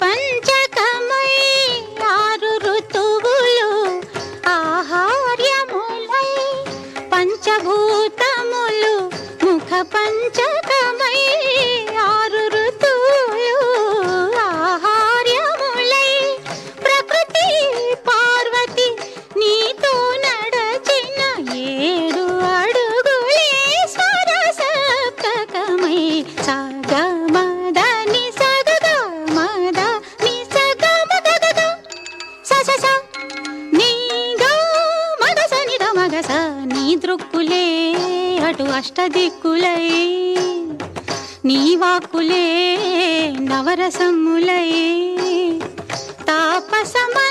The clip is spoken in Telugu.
పంచకమై ఆరు ఋతువులు ఆహార్యములై పంచభూతములు ముఖ పంచకమై ఆరు ఋతువులు ఆహార్యములై ప్రకృతి పార్వతి నీతో నడచిన ఏడు అడుగులే సరసప్తకమై సగమద నీ దృక్కులే అటు అష్టదిక్కులై. నీ వాక్కులే నవరసములై. తాపసమ